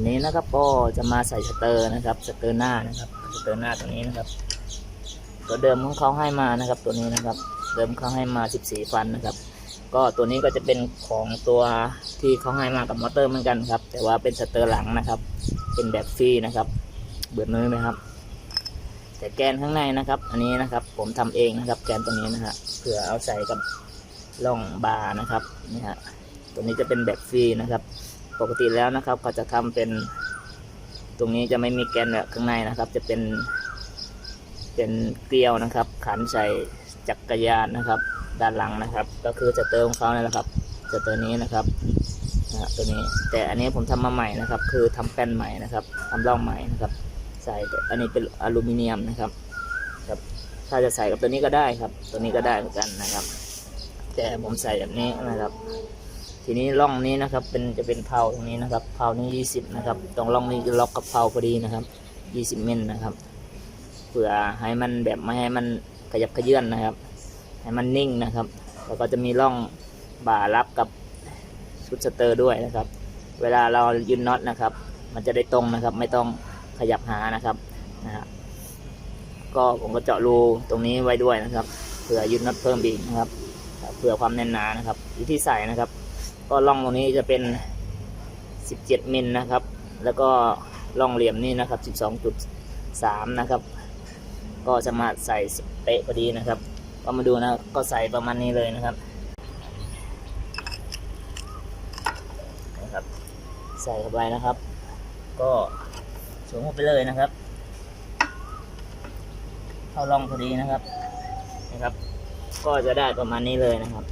วันนี้นะครับก็จะมาใส่สเตอร์นะครับสเตอร์หน้านะครับสเตอร์หน้าตัวนี้นะครับ ตัวเดิมของเขาให้มานะครับ ตัวนี้นะครับ เดิมเขาให้มา 14 ฟันนะครับ ก็ตัวนี้ก็จะเป็นของตัวที่เขาให้มากับมอเตอร์เหมือนกันครับ แต่ว่าเป็นสเตอร์หลังนะครับ เป็นแบบฟรีนะครับ เบื่อมือไหมครับ แต่แกนข้างในนะครับ อันนี้นะครับ ผมทำเองนะครับ แกนตัวนี้นะฮะเพื่อเอาใส่กับร่องบาร์นะครับนี่ฮะตัวนี้จะเป็นแบบฟรีนะครับ ปกติแล้วนะครับเขาจะทำเป็นตรงนี้จะไม่มีแกนแบบข้างในนะครับ จะเป็นเป็นเกลียวนะครับ ขันใส่จักรยานนะครับ ด้านหลังนะครับ ก็คือจะเติมเขาเนี่ยแหละครับจะตัวนี้นะครับนะตัวนี้แต่อันนี้ผมทำมาใหม่นะครับ คือทำแป้นใหม่นะครับทำร่องใหม่นะครับ ใส่อันนี้เป็นอลูมิเนียมนะครับครับ ถ้าจะใส่กับตัวนี้ก็ได้ครับ ตัวนี้ก็ได้เหมือนกันนะครับ แต่ผมใส่แบบนี้นะครับ ทีนี้ร่องนี้นะครับ เป็นจะเป็นเพาตรงนี้นะครับเพานี้ยี่สิบนะครับ ตรงร่องนี้ล็อกกับเพาพอดีนะครับยี่สิบมิลนะครับ เพื่อให้มันแบบไม่ให้มันขยับขยื่นนะครับ ให้มันนิ่งนะครับ แล้วก็จะมีร่องบ่ารับกับชุดสเตอร์ด้วยนะครับ เวลาเรายืนน็อตนะครับ มันจะได้ตรงนะครับ ไม่ต้องขยับหานะครับนะฮะก็ผมก็เจาะรูตรงนี้ไว้ด้วยนะครับเพื่อยืนน็อตเพิ่มอีกนะครับเพื่อความแน่นหนานะครับวิธีใส่นะครับ ก็ร่องตรงนี้จะเป็น 17 มิลนะครับ แล้วก็ร่องเหลี่ยมนี่นะครับ 12.3 นะครับ ก็จะมาใส่เป๊ะพอดีนะครับ ก็มาดูนะ ก็ใส่ประมาณนี้เลยนะครับนะครับ ใส่เข้าไปนะครับ ก็สวมเข้าไปเลยนะครับ เข้าร่องพอดีนะครับ นะครับ ก็จะได้ประมาณนี้เลยนะครับ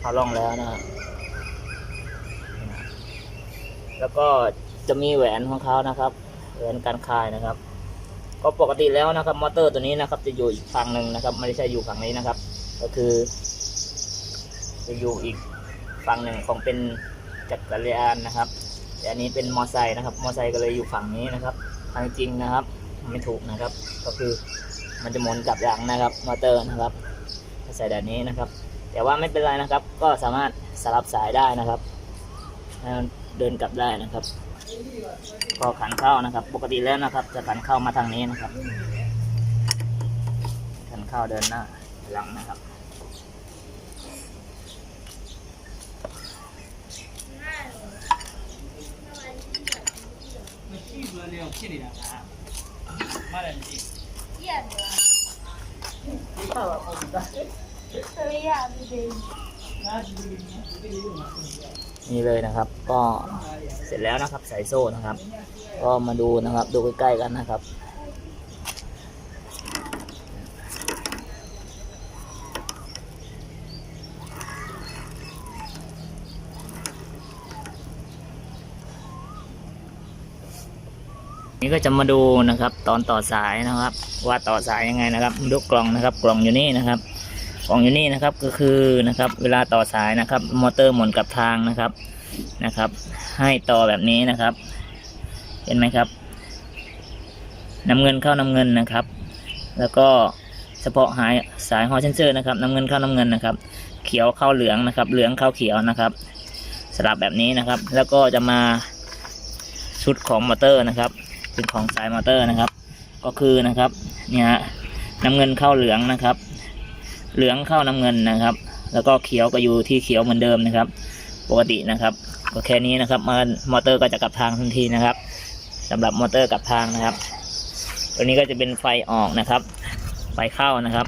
เข้าร่องแล้วนะครับ แล้วก็จะมีแหวนของเขานะครับ แหวนการคายนะครับ ก็ปกติแล้วนะครับมอเตอร์ตัวนี้นะครับ จะอยู่อีกฝั่งหนึ่งนะครับ ไม่ใช่อยู่ฝั่งนี้นะครับ ก็คือ จะอยู่อีกฝั่งหนึ่งของเป็นจักรยานนะครับแต่อันนี้เป็นมอไซค์นะครับ มอไซค์ก็เลยอยู่ฝั่งนี้นะครับทางจริงนะครับ ไม่ถูกนะครับ ก็คือมันจะหมุนกลับหลังนะครับ มอเตอร์นะครับถ้าใส่แบบนี้นะครับ แต่ว่าไม่เป็นไรนะครับ ก็สามารถสลับสายได้นะครับ เดินกลับได้นะครับพอขันเข้านะครับ ปกติแล้วนะครับ จะขันเข้ามาทางนี้นะครับ ขันเข้าเดินหน้าหลังนะครับ นี่เลยนะครับ ก็เสร็จแล้วนะครับใส่โซ่นะครับ ก็มาดูนะครับดูใกล้ๆกันนะครับนี่ก็จะมาดูนะครับ ตอนต่อสายนะครับ ว่าต่อสายยังไงนะครับดูกล่องนะครับ กล่องอยู่นี่นะครับ กล่องอยู่นี่นะครับก็คือนะครับ เวลาต่อสายนะครับ มอเตอร์หมุนกลับทางนะครับนะครับ ให้ต่อแบบนี้นะครับ เห็นไหมครับน้ำเงินเข้าน้ำเงินนะครับ แล้วก็เฉพาะหายสายฮอเซนเซอร์นะครับน้ำเงินเข้าน้ำเงินนะครับ เขียวเข้าเหลืองนะครับ เหลืองเข้าเขียวนะครับ สลับแบบนี้นะครับ แล้วก็จะมาชุดของมอเตอร์นะครับ เป็นของสายมอเตอร์นะครับ ก็คือนะครับเนี่ยฮะน้ำเงินเข้าเหลืองนะครับ เหลืองเข้าน้ำเงินนะครับ แล้วก็เขียวก็อยู่ที่เขียวเหมือนเดิมนะครับ ปกตินะครับก็แค่นี้นะครับมามอเตอร์ก็จะกลับทางทันทีนะครับสำหรับมอเตอร์กลับทางนะครับ ตัวนี้ก็จะเป็นไฟออกนะครับ ไฟเข้านะครับ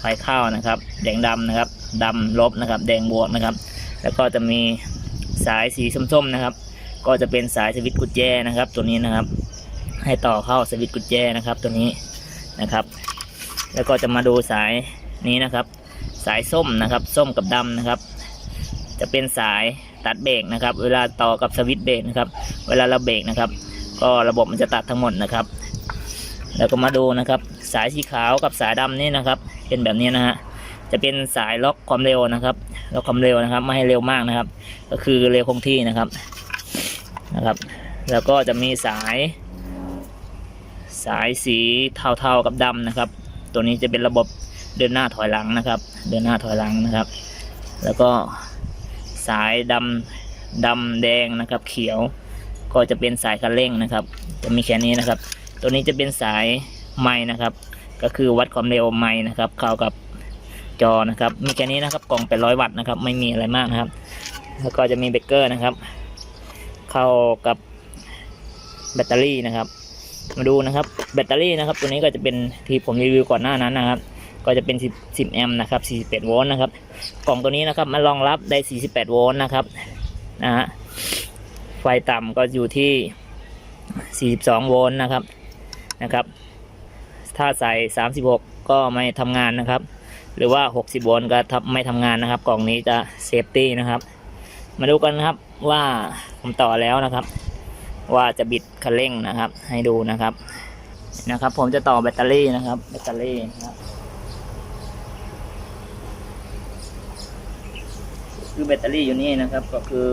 ไฟเข้านะครับ แดงดำนะครับดำลบนะครับ แดงบวกนะครับ แล้วก็จะมีสายสีส้มๆนะครับ ก็จะเป็นสายสวิตช์กุญแจนะครับ ตัวนี้นะครับ ให้ต่อเข้าสวิตช์กุญแจนะครับ ตัวนี้นะครับ แล้วก็จะมาดูสาย นี้นะครับ สายส้มนะครับ ส้มกับดำนะครับ จะเป็นสายตัดเบรกนะครับ เวลาต่อกับสวิตช์เบรกนะครับ เวลาเราเบรกนะครับ ก็ระบบมันจะตัดทั้งหมดนะครับ แล้วก็มาดูนะครับ สายสีขาวกับสายดำนี่นะครับ เป็นแบบนี้นะฮะจะเป็นสายล็อกความเร็วนะครับล็อกความเร็วนะครับไม่ให้เร็วมากนะครับ ก็คือเร็วคงที่นะครับนะครับ แล้วก็จะมีสาย สายสีเทาๆกับดำนะครับ ตัวนี้จะเป็นระบบ เดินหน้าถอยหลังนะครับ เดินหน้าถอยหลังนะครับ แล้วก็สายดำดำแดงนะครับ เขียวก็จะเป็นสายคันเร่งนะครับ จะมีแค่นี้นะครับ ตัวนี้จะเป็นสายไม้นะครับ ก็คือวัดความเร็วไม้นะครับเข้ากับจอนะครับ มีแค่นี้นะครับกล่องเป็นร้อยวัตต์นะครับ ไม่มีอะไรมากนะครับ แล้วก็จะมีเบรกเกอร์นะครับ เข้ากับแบตเตอรี่นะครับ มาดูนะครับ แบตเตอรี่นะครับ ตัวนี้ก็จะเป็นที่ผมรีวิวก่อนหน้านั้นนะครับ ก็จะเป็น 10 10แอมป์นะครับ48โวลต์นะครับ กล่องตัวนี้นะครับมันรองรับได้ 48โวลต์นะครับนะฮะไฟต่ำก็อยู่ที่ 42โวลต์นะครับนะครับ ถ้าใส่ 36 ก็ไม่ทำงานนะครับ หรือว่า 60โวลต์ก็ทำไม่ทำงานนะครับ กล่องนี้จะเซฟตี้นะครับ มาดูกันนะครับว่าผมต่อแล้วนะครับ ว่าจะบิดคันเร่งนะครับ ให้ดูนะครับนะครับ ผมจะต่อแบตเตอรี่นะครับ แบตเตอรี่นะครับ คือแบตเตอรี่อยู่นี่นะครับ ก็คือ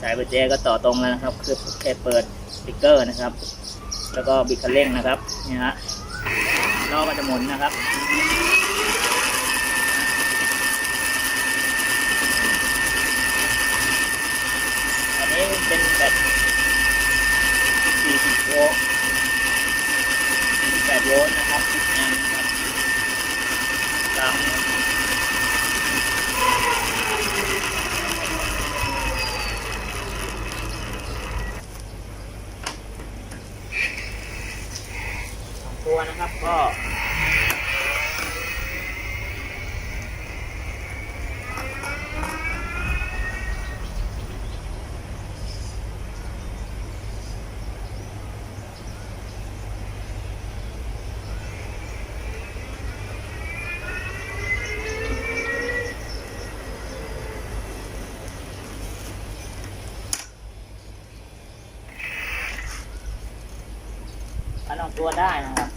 สายประแจก็ต่อตรงแล้วนะครับ คือแค่เปิดสติ๊กเกอร์นะครับ แล้วก็บิดคันเร่งนะครับนี่ฮะล้อก็จะหมุนนะครับอันนี้เป็นแบต40โวลต์48โวลต์นะครับ10แอมป์นะครับตาม สอง ตัวนะครับ ก็ ถ้าลองตัวได้นะครับ